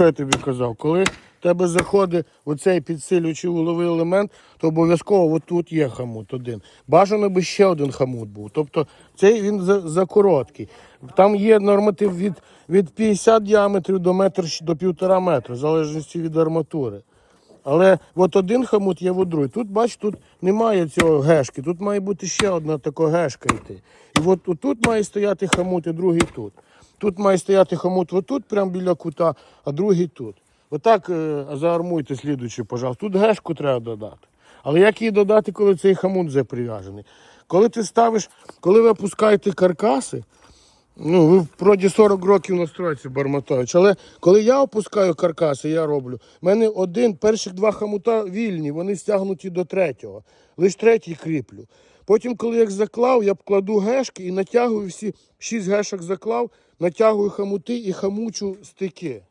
що я тобі казав? Коли в тебе заходить оцей підсилюючий уловий елемент, то обов'язково отут є хамут один. Бажано би ще один хамут був. Тобто цей він за, за короткий. Там є норматив від, від 50 діаметрів до метр до півтора метра, в залежності від арматури. Але от один хамут є в другий. Тут, бач, тут немає цього гешки. Тут має бути ще одна така гешка йти. І от тут має стояти хамут, і другий тут. Тут має стояти хамут отут, прямо біля кута, а другий тут. Отак е, заармуйте слідуючи, пожалуйста. Тут гешку треба додати. Але як її додати, коли цей хамут вже прив'яжений? Коли ти ставиш, коли ви опускаєте каркаси, Ну, ви вроді 40 років на стройці Барматович. Але коли я опускаю каркаси, я роблю. У мене один, перших два хамута вільні, вони стягнуті до третього. Лиш третій кріплю. Потім, коли я їх заклав, я кладу гешки і натягую всі шість гешок заклав, натягую хамути і хамучу стики.